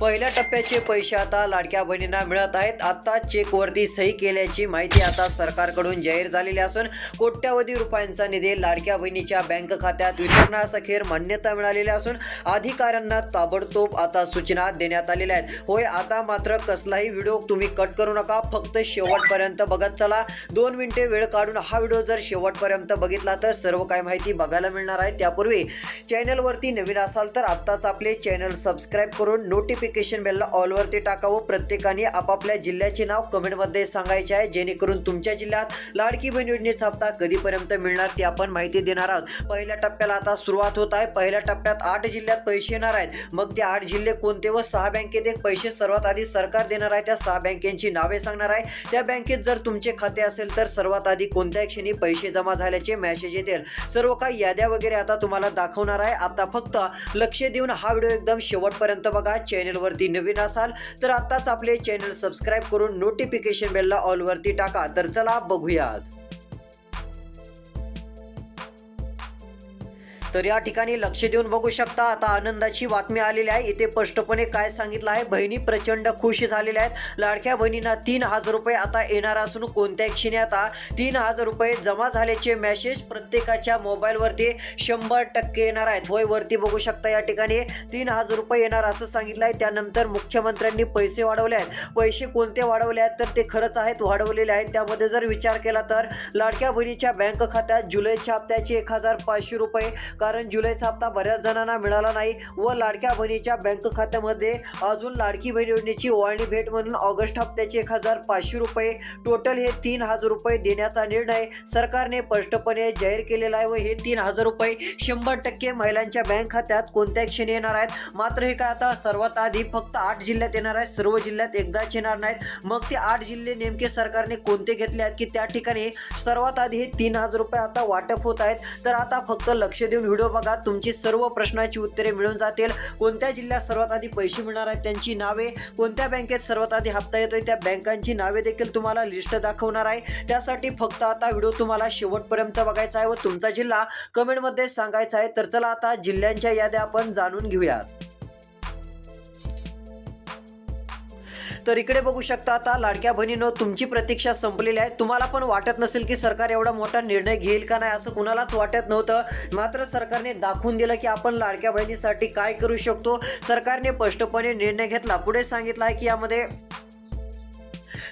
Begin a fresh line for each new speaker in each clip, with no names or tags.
पहिल्या टप्प्याचे पैसे आता लाडक्या बहिणींना मिळत आहेत. आता चेकवरती सही केल्याची माहिती आता सरकारकडून जाहीर झालेली असून कोट्यावधी रुपयांचा निधी लाडक्या बहिणीच्या बँक खात्यात वितरणास अखेर मान्यता मिळालेली असून अधिकाऱ्यांना ताबडतोब आता सूचना देण्यात आलेल्या आहेत. होय आता मात्र कसलाही व्हिडिओ तुम्ही कट करू नका. फक्त शेवटपर्यंत बघत चला. दोन मिनिटे वेळ काढून हा व्हिडिओ जर शेवटपर्यंत बघितला तर सर्व काही माहिती बघायला मिळणार आहे. त्यापूर्वी चॅनलवरती नवीन असाल तर आत्ताच आपले चॅनल सबस्क्राईब करून नोटिफिकेशन बेलला ऑलवरती टाकावं. प्रत्येकाने आपापल्या जिल्ह्याचे नाव कमेंटमध्ये सांगायचे आहे. जेणेकरून तुमच्या जिल्ह्यात लाडकी बहीण योजनेचा हप्ता कधीपर्यंत मिळणार ती आपण माहिती देणार आहोत. पहिल्या टप्प्याला आता सुरुवात होत आहे. पहिल्या टप्प्यात आठ जिल्ह्यात पैसे येणार आहेत. मग ते आठ जिल्हे कोणते व सहा बँकेत एक पैसे सर्वात आधी सरकार देणार आहे. त्या सहा बँकेची नावे सांगणार आहे. त्या बँकेत जर तुमचे खाते असेल तर सर्वात आधी कोणत्या क्षणी पैसे जमा झाल्याचे मेसेज येतील. सर्व काही याद्या वगैरे आता तुम्हाला दाखवणार आहे. आता फक्त लक्ष देऊन हा व्हिडिओ एकदम शेवटपर्यंत बघा. चॅनलवरती नवीन असाल तर आत्ताच आपले चॅनल सबस्क्राईब करून नोटिफिकेशन बेलला ऑलवरती टाका. तर चला बघूयात. तर या ठिकाणी लक्ष देऊन बघू शकता आता आनंदाची बातमी आलेली आहे. इथे स्पष्टपणे काय सांगितलं आहे? बहिणी प्रचंड खुश झालेल्या आहेत. लाडक्या बहिणींना तीन हजार रुपये आता येणार असून कोणत्या क्षणी आता तीन हजार रुपये जमा झाल्याचे मेसेज प्रत्येकाच्या मोबाईलवरती शंभर टक्के येणार आहेत. होय वरती बघू शकता या ठिकाणी तीन हजार रुपये येणार असं सांगितलं आहे. त्यानंतर मुख्यमंत्र्यांनी पैसे वाढवले आहेत. पैसे कोणते वाढवले आहेत? तर ते खरंच आहेत वाढवलेले आहेत. त्यामध्ये जर विचार केला तर लाडक्या बहिणीच्या बँक खात्यात जुलैच्या हप्त्याचे एक हजार पाचशे रुपये कारण जुलैचा हप्ता बऱ्याच जणांना मिळाला नाही व लाडक्या बहिणीच्या बँक खात्यामध्ये अजून लाडकी बहीण योजनेची ओवाळणी भेट म्हणून ऑगस्ट हप्त्याचे एक हजार पाचशे रुपये टोटल हे तीन हजार रुपये देण्याचा निर्णय सरकारने स्पष्टपणे जाहीर केलेला आहे व हे तीन हजार रुपये शंभर टक्के महिलांच्या बँक खात्यात कोणत्या क्षणी येणार आहेत? मात्र हे काय आता सर्वात आधी फक्त आठ जिल्ह्यात येणार आहेत सर्व जिल्ह्यात एकदाच येणार नाहीत. मग ते आठ जिल्हे नेमके सरकारने कोणते घेतले आहेत की त्या ठिकाणी सर्वात आधी हे तीन हजार रुपये आता वाटप होत आहेत? तर आता फक्त लक्ष देऊन व्हिडिओ बघा तुमची सर्व प्रश्नाची उत्तरे मिळून जातील. कोणत्या जिल्ह्यात सर्वात आधी पैसे मिळणार आहेत त्यांची नावे? कोणत्या बँकेत सर्वात आधी हप्ता येतोय त्या बँकांची नावे देखील तुम्हाला लिस्ट दाखवणार आहे. त्यासाठी फक्त आता व्हिडिओ तुम्हाला शेवटपर्यंत बघायचा आहे व तुमचा जिल्हा कमेंटमध्ये सांगायचा आहे. तर चला आता जिल्ह्यांच्या याद्या आपण जाणून घेऊयात. तर इकडे बघू शकता आता लाडक्या बहिणीनं तुमची प्रतीक्षा संपलेली आहे. तुम्हाला पण वाटत नसेल की सरकार एवढा मोठा निर्णय घेईल का नाही असं कुणालाच वाटत नव्हतं. मात्र सरकारने दाखवून दिलं की आपण लाडक्या बहिणीसाठी काय करू शकतो. सरकारने स्पष्टपणे निर्णय घेतला. पुढे सांगितलं आहे की यामध्ये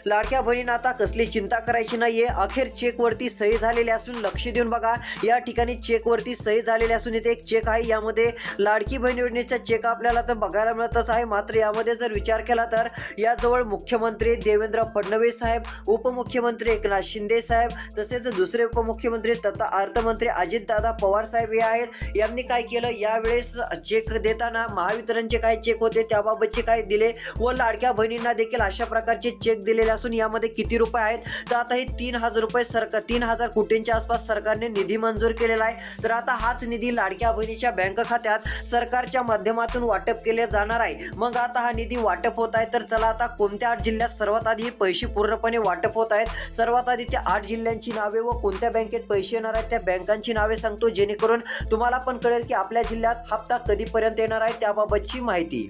लाडक्या बहिणींना आता कसली चिंता करायची नाहीये. अखेर चेकवरती सही झालेली असून लक्ष देऊन बघा या ठिकाणी चेकवरती सही झालेली असून इथे एक चेक आहे. यामध्ये लाडकी बहीण योजनेचा चेक आपल्याला तर बघायला मिळतच आहे. मात्र यामध्ये जर विचार केला तर याजवळ मुख्यमंत्री देवेंद्र फडणवीस साहेब उपमुख्यमंत्री एकनाथ शिंदे साहेब तसेच दुसरे उपमुख्यमंत्री तथा अर्थमंत्री अजितदादा पवार साहेब हे आहेत. यांनी काय केलं? यावेळेस चेक देताना महावितरणचे काय चेक होते? त्याबाबतचे काय दिले व लाडक्या बहिणींना देखील अशा प्रकारचे चेक दिलेले असून यामध्ये किती रुपये आहेत? तर आता हे तीन हजार रुपये सरकार तीन हजार कोटींच्या आसपास सरकारने निधी मंजूर केलेला आहे. तर आता हाच निधी लाडक्या बहिणीच्या बँक खात्यात सरकारच्या माध्यमातून वाटप केले जाणार आहे. मग आता हा निधी वाटप होत आहे तर चला आता कोणत्या आठ जिल्ह्यात सर्वात आधी हे पैसे पूर्णपणे वाटप होत आहेत? सर्वात आधी त्या आठ जिल्ह्यांची नावे व कोणत्या बँकेत पैसे येणार आहेत त्या बँकांची नावे सांगतो. जेणेकरून तुम्हाला पण कळेल की आपल्या जिल्ह्यात हप्ता कधीपर्यंत येणार आहे त्याबाबतची माहिती.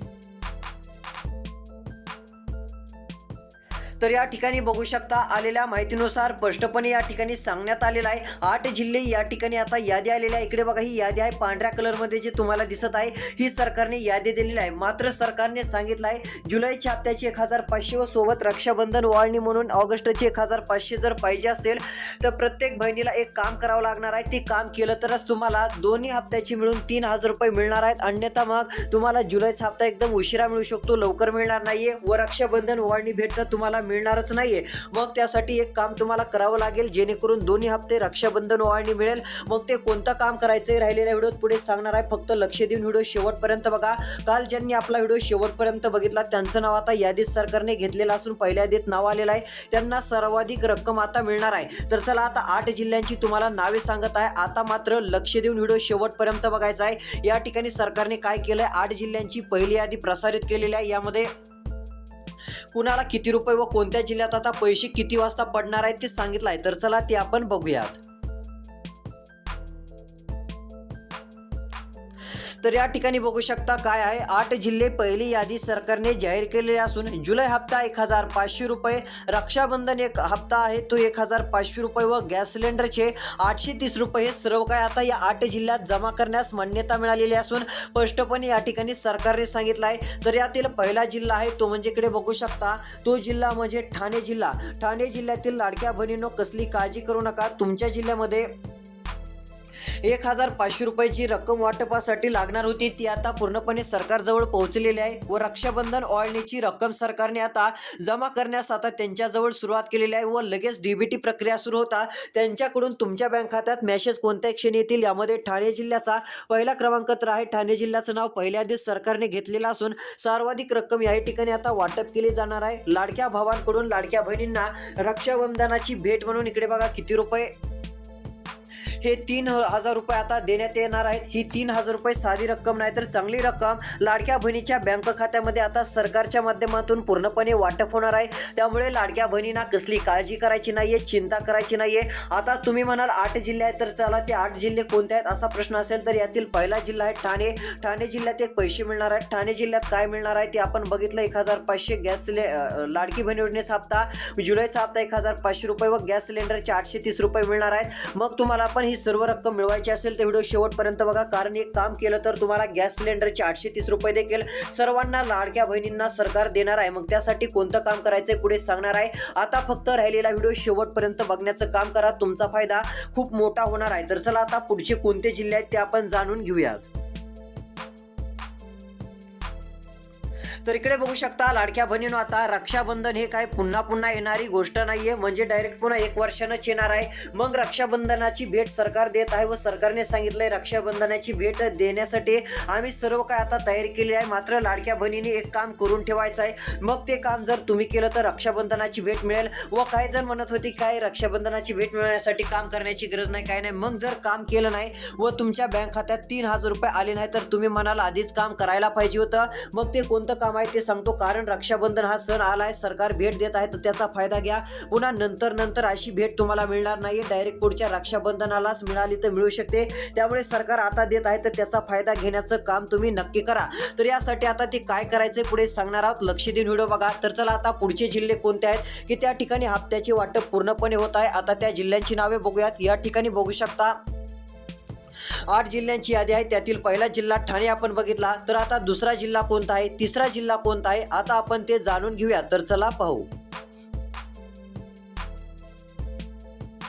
तर या ठिकाणी बघू शकता आलेल्या माहितीनुसार स्पष्टपणे या ठिकाणी सांगण्यात आलेलं आहे. आठ जिल्हे या ठिकाणी आता यादी आलेल्या आहे इकडे बघा ही यादी आहे पांढऱ्या कलरमध्ये जे तुम्हाला दिसत आहे ही सरकारने यादी दिलेली आहे. मात्र सरकारने सांगितलं आहे जुलैच्या हप्त्याची एक हजार पाचशे व सोबत रक्षाबंधन वाळणी म्हणून ऑगस्टची एक हजार पाचशे जर पाहिजे असेल तर प्रत्येक बहिणीला एक काम करावं लागणार आहे. ते काम केलं तरच तुम्हाला दोन्ही हप्त्याची मिळून तीन हजार रुपये मिळणार आहेत. अन्यथा मग तुम्हाला जुलैचा हप्ता एकदम उशिरा मिळू शकतो लवकर मिळणार नाहीये व रक्षाबंधन ओवाळणी भेट तर तुम्हाला मिळणारच नाहीये. मग त्यासाठी एक काम तुम्हाला करावं लागेल जेणेकरून दोन्ही हप्ते रक्षाबंधन ओवाळणी मिळेल. मग ते कोणतं काम करायचंय राहिलेल्या व्हिडिओत पुढे सांगणार आहे. फक्त लक्ष देऊन व्हिडिओ शेवटपर्यंत बघा. काल ज्यांनी आपला व्हिडिओ शेवटपर्यंत बघितला त्यांचं नाव आता यादीत सरकारने घेतलेलं असून पहिल्या यादीत नाव आलेलं आहे. त्यांना सर्वाधिक रक्कम आता मिळणार आहे. तर चला आता आठ जिल्ह्यांची तुम्हाला नावे सांगत आहे. आता मात्र लक्ष देऊन व्हिडिओ शेवटपर्यंत बघायचा आहे. या ठिकाणी सरकारने काय केलंय? आठ जिल्ह्यांची पहिली यादी प्रसारित केलेली आहे. यामध्ये कुणाला किती रुपये व कोणत्या जिल्ह्यात आता पैसे किती वाजता पडणार आहेत ते सांगितलं आहे तर चला ते आपण बघूयात. तर या ठिकाणी बघू शकता काय आहे. आठ जिल्हे पहिली यादी सरकारने जाहीर केलेली असून जुलै हप्ता एक हजार पाचशे रुपये रक्षाबंधन एक हप्ता आहे तो एक हजार पाचशे रुपये व गॅस सिलेंडरचे आठशे तीस रुपये हे सर्व काय आता या आठ जिल्ह्यात जमा करण्यास मान्यता मिळालेली असून स्पष्टपणे या ठिकाणी सरकारने सांगितलं आहे. तर यातील पहिला जिल्हा आहे तो म्हणजे इकडे बघू शकता. तो जिल्हा म्हणजे ठाणे जिल्हा. ठाणे जिल्ह्यातील लाडक्या बहिणींनो कसली काळजी करू नका. तुमच्या जिल्ह्यामध्ये एक हजार पाचशे रुपयाची रक्कम वाटपासाठी लागणार होती. ती आता पूर्णपणे सरकारजवळ पोहोचलेली आहे. व रक्षाबंधन ऑळणीची रक्कम सरकारने आता जमा करण्यास आता त्यांच्याजवळ सुरुवात केलेली आहे. व लगेच डीबीटी प्रक्रिया सुरू होता. त्यांच्याकडून तुमच्या बँक खात्यात मेसेज कोणत्या क्षणी येतील. यामध्ये ठाणे जिल्ह्याचा पहिला क्रमांक तर आहे. ठाणे जिल्ह्याचं नाव पहिल्याआधीच सरकारने घेतलेलं असून सर्वाधिक रक्कम या ठिकाणी आता वाटप केली जाणार आहे. लाडक्या भावांकडून लाडक्या बहिणींना रक्षाबंधनाची भेट म्हणून इकडे बघा किती रुपये हे तीन हजार रुपये आता देण्यात येणार आहेत. ही तीन हजार रुपये साधी रक्कम नाही तर चांगली रक्कम लाडक्या बहिणीच्या बँक खात्यामध्ये आता सरकारच्या माध्यमातून पूर्णपणे वाटप होणार आहे. त्यामुळे लाडक्या बहिणींना कसली काळजी करायची नाहीये चिंता करायची नाहीये. आता तुम्ही म्हणाल आठ जिल्हे आहेत तर चला ते आठ जिल्हे कोणते आहेत असा प्रश्न असेल तर यातील पहिला जिल्हा आहे ठाणे. ठाणे जिल्ह्यात एक पैसे मिळणार आहेत. ठाणे जिल्ह्यात काय मिळणार आहे ते आपण बघितलं. एक हजार पाचशे गॅस सिले लाडकी बहीण योजनेचा हप्ता. जुलैचा हप्ता एक हजार पाचशे रुपये व गॅस सिलेंडरचे आठशे तीस रुपये मिळणार आहेत. मग तुम्हाला पण ही सर्व रक्कम मिळवायची असेल तर व्हिडिओ शेवटपर्यंत बघा. कारण एक काम केलं तर तुम्हाला गॅस सिलेंडरचे आठशे तीस रुपये देखील सर्वांना लाडक्या बहिणींना सरकार देणार आहे. मग त्यासाठी कोणतं काम करायचंय पुढे सांगणार आहे. आता फक्त राहिलेला व्हिडिओ शेवटपर्यंत बघण्याचं काम करा. तुमचा फायदा खूप मोठा होणार आहे. तर चला आता पुढचे कोणते जिल्हे आहेत ते आपण जाणून घेऊयात. तर इकडे बघू शकता लाडक्या बहिणीनो आता रक्षाबंधन हे काय पुन्हा पुन्हा येणारी गोष्ट नाहीये. म्हणजे डायरेक्ट पुन्हा एक वर्षानंच येणार आहे. मग रक्षाबंधनाची भेट सरकार देत आहे व सरकारने सांगितलंय रक्षाबंधनाची भेट देण्यासाठी आम्ही सर्व काय आता तयारी केली आहे. मात्र लाडक्या बहिणीने एक काम करून ठेवायचं आहे. मग ते काम जर तुम्ही केलं तर रक्षाबंधनाची भेट मिळेल व काही जण म्हणत होती काय रक्षाबंधनाची भेट मिळवण्यासाठी काम करण्याची गरज नाही काय नाही. मग जर काम केलं नाही व तुमच्या बँक खात्यात तीन हजार रुपये आले नाही तर तुम्ही म्हणाल आधीच काम करायला पाहिजे होतं. मग ते कोणतं काम आहे ते सांगतो. कारण रक्षाबंधन हा सण आला आहे सरकार भेट देत आहे तर त्याचा फायदा घ्या. पुन्हा नंतर नंतर अशी भेट तुम्हाला मिळणार नाही डायरेक्ट पुढच्या रक्षाबंधनालाच मिळाली तर मिळू शकते. त्यामुळे सरकार आता देत आहे तर त्याचा फायदा घेण्याचं काम तुम्ही नक्की करा. तर यासाठी आता ते काय करायचं पुढे सांगणार आहोत. लक्ष देऊन व्हिडिओ बघा. तर चला आता पुढचे जिल्हे कोणते आहेत की त्या ठिकाणी हप्त्याचे वाटप पूर्णपणे होत आहे. आता त्या जिल्ह्यांची नावे बघूयात. या ठिकाणी बघू शकता. आठ जिल्ह्यांची यादी आहे. त्यातील पहिला जिल्हा ठाणे आपण बघितला. तर आता दुसरा जिल्हा कोणता आहे? तिसरा जिल्हा कोणता आहे? आता आपण ते जाणून घेऊया. तर चला पाहू.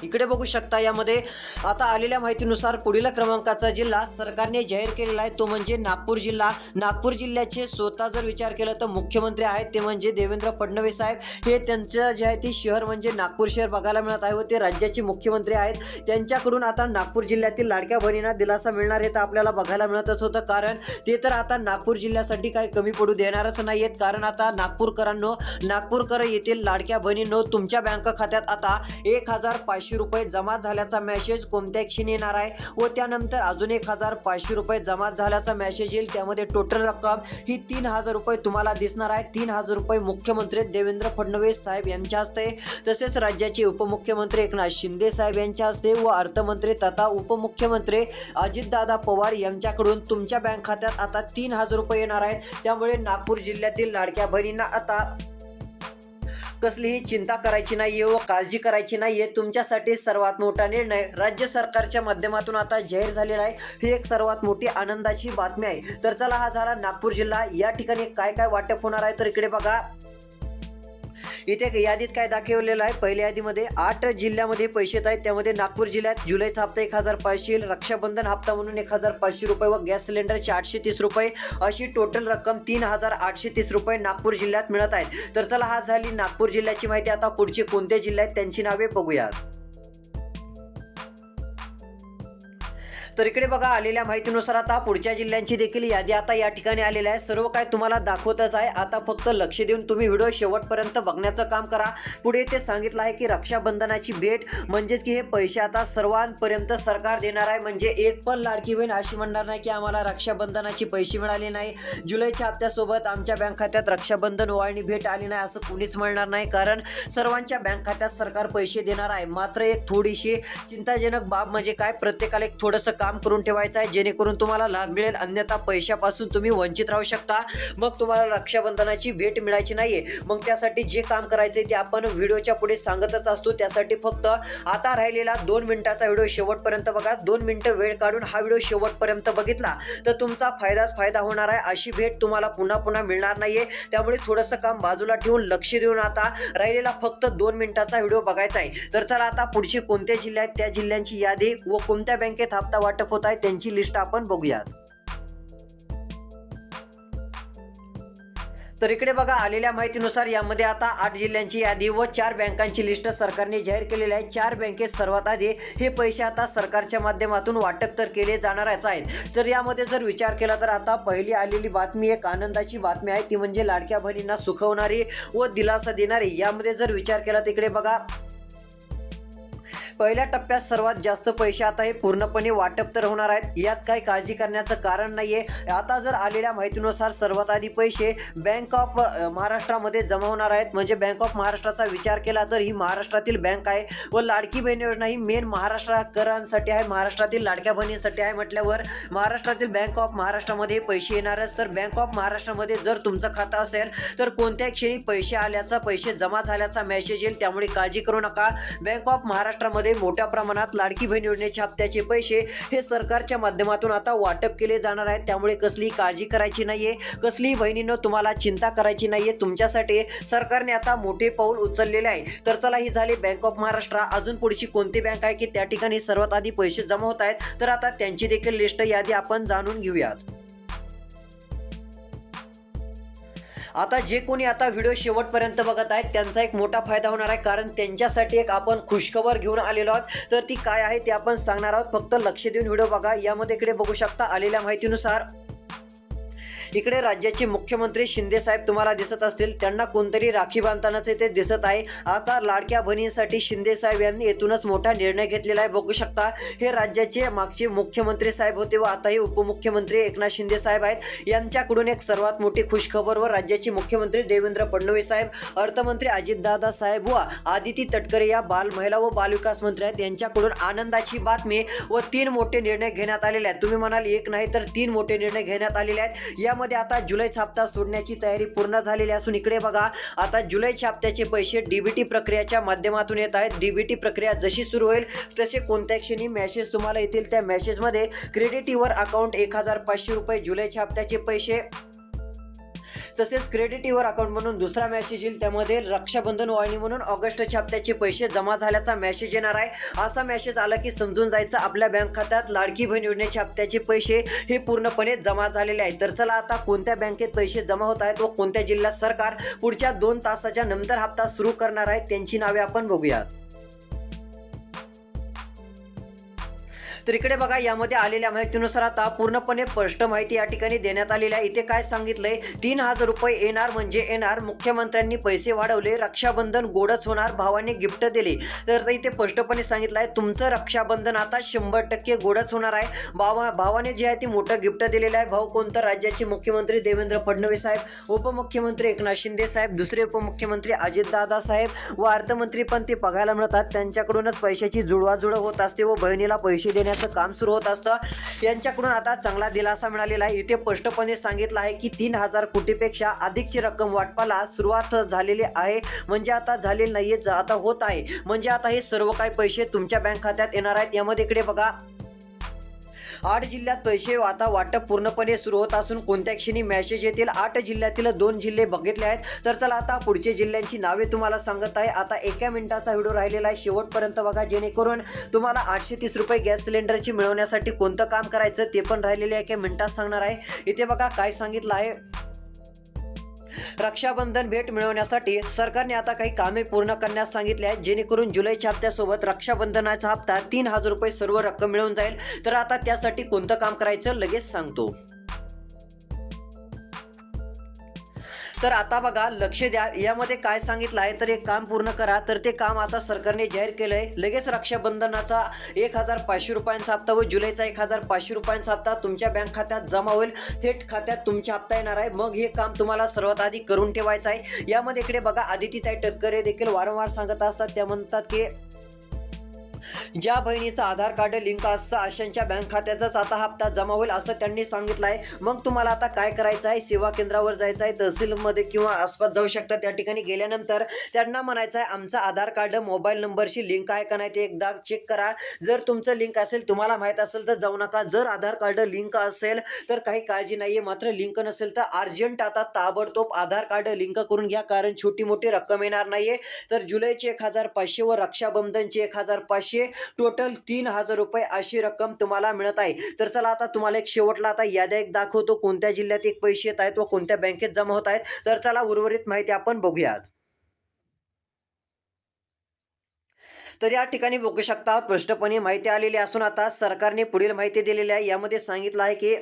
इकडे बघू शकता यामध्ये. आता आलेल्या माहितीनुसार पुढील क्रमांकाचा जिल्हा सरकारने जाहीर केलेला आहे तो म्हणजे नागपूर जिल्हा. नागपूर जिल्ह्याचे स्वतः जर विचार केला तर मुख्यमंत्री आहेत ते म्हणजे देवेंद्र फडणवीस साहेब. हे त्यांचं जे आहे ते शहर म्हणजे नागपूर शहर बघायला मिळत आहे व ते राज्याचे मुख्यमंत्री आहेत. त्यांच्याकडून आता नागपूर जिल्ह्यातील लाडक्या बहिणींना दिलासा मिळणार हे तर आपल्याला बघायला मिळतच होतं. कारण ते तर आता नागपूर जिल्ह्यासाठी काही कमी पडू देणारच नाही आहेत कारण आता नागपूरकरांनो नागपूरकर येथील लाडक्या बहिणींनो तुमच्या बँक खात्यात आता एक हजार पाचशे रुपये जमा झाल्याचा मेसेज कोणत्या क्षणी येणार आहे? व त्यानंतर अजून एक हजार पाचशे रुपये जमा झाल्याचा मेसेज येईल. त्यामध्ये टोटल रक्कम ही तीन हजार रुपये तुम्हाला दिसणार आहे. तीन हजार रुपये मुख्यमंत्री देवेंद्र फडणवीस साहेब यांच्या हस्ते तसेच राज्याचे उपमुख्यमंत्री एकनाथ शिंदे साहेब यांच्या हस्ते व अर्थमंत्री तथा उपमुख्यमंत्री अजितदादा पवार यांच्याकडून तुमच्या बँक खात्यात आता तीन हजार रुपये येणार आहेत. त्यामुळे नागपूर जिल्ह्यातील लाडक्या बहिणींना आता कसलीही चिंता करायची नाहीये व काळजी करायची नाहीये. तुमच्यासाठी सर्वात मोठा निर्णय राज्य सरकारच्या माध्यमातून आता जाहीर झालेला आहे. ही एक सर्वात मोठी आनंदाची बातमी आहे. तर चला हा झाला नागपूर जिल्हा. या ठिकाणी काय काय वाटप होणार आहे? तर इकडे बघा. इथे यादीत काय दाखवलेलं आहे? पहिल्या यादीमध्ये आठ जिल्ह्यामध्ये पैसे येत आहेत. त्यामध्ये नागपूर जिल्ह्यात जुलैचा हप्ता एक हजार पाचशे येईल. रक्षाबंधन हप्ता म्हणून एक हजार पाचशे रुपये व गॅस सिलेंडर आठशे तीस रुपये. अशी टोटल रक्कम तीन हजार आठशे तीस रुपये नागपूर जिल्ह्यात मिळत आहेत. तर चला हा झाली नागपूर जिल्ह्याची माहिती. आता पुढचे कोणते जिल्हे आहेत? त्यांची नावे बघूयात. तर इकडे बघा आलेल्या माहितीनुसार आता पुढच्या जिल्ह्यांची देखील यादी आता या ठिकाणी आलेली आहे सर्व काय तुम्हाला दाखवतच आहे. आता फक्त लक्ष देऊन तुम्ही व्हिडिओ शेवटपर्यंत बघण्याचं काम करा. पुढे ते सांगितलं आहे की रक्षाबंधनाची भेट म्हणजेच की हे पैसे आता सर्वांपर्यंत सरकार देणार आहे. म्हणजे एक पण लाडकी बहीण अशी म्हणणार नाही की आम्हाला रक्षाबंधनाची पैसे मिळाले नाही. जुलैच्या हप्त्यासोबत आमच्या बँक खात्यात रक्षाबंधन ओवाळणी भेट आली नाही असं कुणीच म्हणणार नाही. कारण सर्वांच्या बँक खात्यात सरकार पैसे देणार आहे. मात्र एक थोडीशी चिंताजनक बाब म्हणजे काय? प्रत्येकाला एक थोडंसं काम करून ठेवायचं आहे. जेणेकरून तुम्हाला लाभ मिळेल. अन्यथा पैशापासून तुम्ही वंचित राहू शकता. मग तुम्हाला रक्षाबंधनाची भेट मिळायची नाहीये. मग त्यासाठी जे काम करायचं आहे ते आपण व्हिडिओच्या पुढे सांगतच असतो. त्यासाठी फक्त आता राहिलेला दोन मिनिटाचा व्हिडिओ शेवटपर्यंत बघा. दोन मिनिटं वेळ काढून हा व्हिडिओ शेवटपर्यंत बघितला तर तुमचा फायदाच फायदा होणार आहे. अशी भेट तुम्हाला पुन्हा पुन्हा मिळणार नाहीये. त्यामुळे थोडंसं काम बाजूला ठेवून लक्ष देऊन आता राहिलेला फक्त दोन मिनिटाचा व्हिडिओ बघायचा आहे. तर चला आता पुढचे कोणते जिल्हे आहेत त्या जिल्ह्यांची यादी व कोणत्या बँकेत हप्ता वाटप होत आहे त्यांची लिस्ट आपण बघूयात. तर इकडे बघा आलेल्या माहितीनुसार यामध्ये आता आठ जिल्ह्यांची यादी व चार बँकांची लिस्ट सरकारने जाहीर केलेली आहे. चार बँकेत सर्वात आधी हे पैसे आता सरकारच्या माध्यमातून वाटप तर केले जाणारच आहेत. तर यामध्ये जर विचार केला तर आता पहिली आलेली बातमी एक आनंदाची बातमी आहे ती म्हणजे लाडक्या बहिणींना सुखवणारी व दिलासा देणारी. यामध्ये जर विचार केला तिकडे बघा पहिल्या टप्प्यात सर्वात जास्त पैसे आता हे पूर्णपणे वाटप तर होणार आहेत. यात काही काळजी करण्याचं कारण नाहीये. आता जर आलेल्या माहितीनुसार सर्वात आधी पैसे बँक ऑफ महाराष्ट्रामध्ये जमा होणार आहेत. म्हणजे बँक ऑफ महाराष्ट्राचा विचार केला तर ही महाराष्ट्रातील बँक आहे व लाडकी बहीण योजना ही मेन महाराष्ट्राकरांसाठी आहे. महाराष्ट्रातील लाडक्या बहिणींसाठी आहे म्हटल्यावर महाराष्ट्रातील बँक ऑफ महाराष्ट्रामध्ये पैसे येणारच. तर बँक ऑफ महाराष्ट्रामध्ये जर तुमचं खातं असेल तर कोणत्याही क्षणी पैसे आल्याचा पैसे जमा झाल्याचा मेसेज येईल. त्यामुळे काळजी करू नका. बँक ऑफ महाराष्ट्रामध्ये मोठ्या प्रमाणात लाडकी बहीण योजनेच्या हप्त्याचे पैसे हे सरकारच्या माध्यमातून आता वाटप केले जाणार आहेत. त्यामुळे कसलीही काळजी करायची नाहीये. कसलीही बहिणीनं तुम्हाला चिंता करायची नाहीये. तुमच्यासाठी सरकारने आता मोठे पाऊल उचललेले आहे. तर चला ही झाली बँक ऑफ महाराष्ट्र अजून पुढची कोणती बँक आहे की त्या ठिकाणी सर्वात आधी पैसे जमा होत आहेत? तर आता त्यांची देखील लिस्ट यादी आपण जाणून घेऊयात. आता जे कोणी आता व्हिडिओ शेवटपर्यंत बघत आहेत त्यांचा एक मोठा फायदा होणार आहे कारण त्यांच्यासाठी एक आपण खुशखबर घेऊन आलेलो आहोत. तर ती काय आहे ते आपण सांगणार आहोत. फक्त लक्ष देऊन व्हिडिओ बघा. यामध्ये इकडे बघू शकता आलेल्या माहितीनुसार इकडे राज्याचे मुख्यमंत्री शिंदे साहेब तुम्हाला दिसत असतील. त्यांना कोणतरी राखी बांधतानाचे ते दिसत आहे. आता लाडक्या बहिणींसाठी शिंदे साहेब यांनी येथूनच मोठा निर्णय घेतलेला आहे. बघू शकता हे राज्याचे मागचे मुख्यमंत्री साहेब होते व आताही उपमुख्यमंत्री एकनाथ शिंदे साहेब आहेत. यांच्याकडून एक सर्वात मोठी खुशखबर व राज्याचे मुख्यमंत्री देवेंद्र फडणवीस साहेब अर्थमंत्री अजितदादा साहेब व आदिती तटकरे या बाल महिला व बालविकास मंत्री आहेत. यांच्याकडून आनंदाची बातमी व तीन मोठे निर्णय घेण्यात आलेले आहेत. तुम्ही म्हणाल एक नाही तर तीन मोठे निर्णय घेण्यात आलेले आहेत. यामध्ये आता जुलैचा हप्ता सोडण्याची तयारी पूर्ण झालेली असून इकडे बघा आता जुलैच्या हप्त्याचे पैसे डीबीटी प्रक्रियाच्या माध्यमातून येत आहेत. डीबीटी प्रक्रिया जशी सुरू होईल तसे कोणत्या क्षणी मेसेज तुम्हाला येतील. त्या मेसेजमध्ये क्रेडिटीवर अकाउंट एक हजार पाचशे रुपये जुलैच्या हप्त्याचे पैसे तसेच क्रेडिट युअर अकाउंट म्हणून दुसरा मेसेज येईल. त्यामध्ये रक्षाबंधन वाहिनी म्हणून ऑगस्टच्या हप्त्याचे पैसे जमा झाल्याचा मेसेज येणार आहे. असा मेसेज आला की समजून जायचं आपल्या बँक खात्यात लाडकी बहीण योजनेच्या हप्त्याचे पैसे हे पूर्णपणे जमा झालेले आहेत. तर चला आता कोणत्या बँकेत पैसे जमा होत आहेत व कोणत्या जिल्ह्यात सरकार पुढच्या दोन तासाच्या नंतर हप्ता सुरू करणार आहे त्यांची नावे आपण बघूयात. तर इकडे बघा यामध्ये आलेल्या माहितीनुसार आता पूर्णपणे स्पष्ट माहिती या ठिकाणी देण्यात आलेली आहे. इथे काय सांगितलंय? तीन हजार रुपये येणार म्हणजे येणार. मुख्यमंत्र्यांनी पैसे वाढवले. रक्षाबंधन गोडच होणार. भावाने गिफ्ट दिले. तर इथे स्पष्टपणे सांगितलं आहे तुमचं रक्षाबंधन आता शंभर टक्के गोडच होणार आहे. भावा भावाने जे आहे ते मोठं गिफ्ट दिलेलं आहे. भाऊ कोणतं? राज्याचे मुख्यमंत्री देवेंद्र फडणवीस साहेब उपमुख्यमंत्री एकनाथ शिंदे साहेब दुसरे उपमुख्यमंत्री अजितदादा साहेब व अर्थमंत्री पण ते बघायला मिळतात. त्यांच्याकडूनच पैशाची जुळवाजुळव होत असते व बहिणीला पैसे करण्याचं काम सुरू होत असतं. यांच्याकडून आता चांगला दिलासा मिळालेला आहे. इथे स्पष्टपणे सांगितलं आहे की तीन हजार कोटीपेक्षा अधिकची रक्कम वाटपाला सुरुवात झालेली आहे. म्हणजे आता झालेली नाहीये ज- आता होत आहे. म्हणजे आता हे सर्व काही पैसे तुमच्या बँक खात्यात येणार आहेत. यामध्ये इकडे बघा. आठ जिल्ह्यात पैसे आता वाटप पूर्णपणे सुरू होत असून कोणत्या क्षणी मेसेज येतील. आठ जिल्ह्यातील दोन जिल्हे बघितले आहेत. तर चला आता पुढचे जिल्ह्यांची नावे तुम्हाला सांगत आहे. आता एका मिनिटाचा व्हिडिओ राहिलेला आहे. शेवटपर्यंत बघा जेणेकरून तुम्हाला आठशे तीस रुपये गॅस सिलेंडरची मिळवण्यासाठी कोणतं काम करायचं ते पण राहिलेले एका मिनिटात सांगणार आहे. इथे बघा काय सांगितलं आहे. रक्षाबंधन भेट मिळवण्यासाठी सरकारने आता काही कामे पूर्ण करण्यास सांगितले आहेत जेणेकरून जुलैच्या हप्त्यासोबत रक्षाबंधनाचा हप्ता तीन हजार रुपये सर्व रक्कम मिळून जाईल. तर आता त्यासाठी कोणतं काम करायचं? लगेच सांगतो. तर आता बघा लक्ष द्या. यामध्ये काय सांगितलं आहे तर एक काम पूर्ण करा. तर ते काम आता सरकारने जाहीर केलं आहे लगेच रक्षाबंधनाचा एक हजार पाचशे रुपयांचा हप्ता व जुलैचा एक हजार पाचशे रुपयांचा हप्ता तुमच्या बँक खात्यात जमा होईल. थेट खात्यात तुमच्या हप्ता येणार आहे. मग हे काम तुम्हाला सर्वात आधी करून ठेवायचं आहे. यामध्ये इकडे बघा आदितीताई टटकरे देखील वारंवार सांगत असतात. त्या म्हणतात की ज्या बहिणीचा आधार कार्ड लिंक असतं अशांच्या बँक खात्यातच आता हप्ता जमा होईल असं त्यांनी सांगितलं आहे मग तुम्हाला आता काय करायचं आहे सेवा केंद्रावर जायचं आहे तहसीलमध्ये किंवा आसपास जाऊ शकता. त्या ठिकाणी गेल्यानंतर त्यांना म्हणायचं आहे आमचा आधार कार्ड मोबाईल नंबरशी लिंक आहे का नाही ते एकदा चेक करा. जर तुमचं लिंक असेल तुम्हाला माहीत असेल तर जाऊ नका. जर आधार कार्ड लिंक असेल तर काही काळजी नाही आहे मात्र लिंक नसेल तर अर्जंट आता ताबडतोब आधार कार्ड लिंक करून घ्या. कारण छोटी मोठी रक्कम येणार नाही आहे तर जुलैचे एक हजार पाचशे व रक्षाबंधनचे एक हजार पाचशे टोटल तीन हजार रुपये अशी रक्कम तुम्हाला मिळत आहे. तर चला आता तुम्हाला एक शेवटला आता याद्या एक दाखवतो. कोणत्या जिल्ह्यात एक पैसे येत आहेत व कोणत्या बँकेत जमा होत आहेत. तर चला उर्वरित माहिती आपण बघूयात. तर या ठिकाणी बघू शकता स्पष्टपणे माहिती आलेली असून आता सरकारने पुढील माहिती दिलेली आहे. यामध्ये सांगितलं आहे की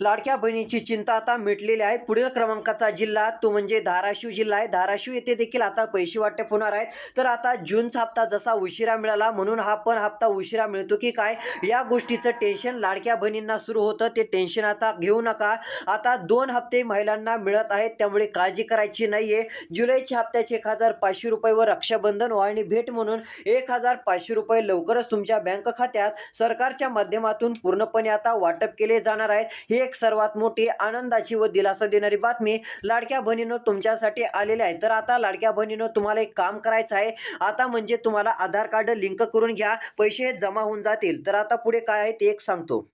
लाडक्या बहिणीची चिंता आता मिटलेली आहे. पुढील क्रमांकाचा जिल्हा तो म्हणजे धाराशिव जिल्हा आहे. धाराशिव येथे देखील आता पैसे वाटप होणार आहेत. तर आता जूनचा हप्ता जसा उशिरा मिळाला म्हणून हा पण हप्ता उशिरा मिळतो की काय? या गोष्टीचं टेन्शन लाडक्या बहिणींना सुरू होतं. ते टेन्शन आता घेऊ नका. आता दोन हप्ते महिलांना मिळत आहेत. त्यामुळे काळजी करायची नाहीये. जुलैच्या हप्त्याचे एक हजार पाचशे रुपये व रक्षाबंधन वाळणी भेट म्हणून एक हजार पाचशे रुपये लवकरच तुमच्या बँक खात्यात सरकारच्या माध्यमातून पूर्णपणे आता वाटप केले जाणार आहेत. ही एक सर्वात मोठी आनंदाची व दिलासा देणारी बातमी लाडक्या बहिणीनं तुमच्यासाठी आलेली आहे. तर आता लाडक्या बहिणीनं तुम्हाला एक काम करायचं आहे. आता म्हणजे तुम्हाला आधार कार्ड लिंक करून घ्या. पैसे जमा होऊन जातील. तर आता पुढे काय आहे ते एक सांगतो.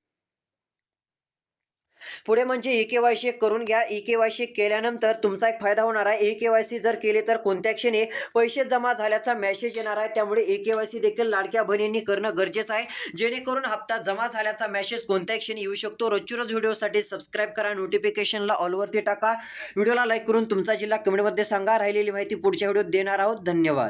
पुढे म्हणजे ई के वाय सी करून घ्या. ई के वाय सी केल्यानंतर तुमचा एक फायदा होणार आहे. ई के वाय सी जर केले तर कोणत्या क्षणी पैसे जमा झाल्याचा मेसेज येणार आहे. त्यामुळे ई के वाय सी देखील लाडक्या बहिणींनी करणं गरजेचं आहे. जेणेकरून हप्ता जमा झाल्याचा मेसेज कोणत्या क्षणी येऊ शकतो. रोजची रोज व्हिडिओसाठी सबस्क्राईब करा. नोटिफिकेशनला ऑलवरती टाका. व्हिडिओला लाईक करून तुमचा जिल्हा कमेंटमध्ये सांगा. राहिलेली माहिती पुढच्या व्हिडिओत देणार आहोत. धन्यवाद.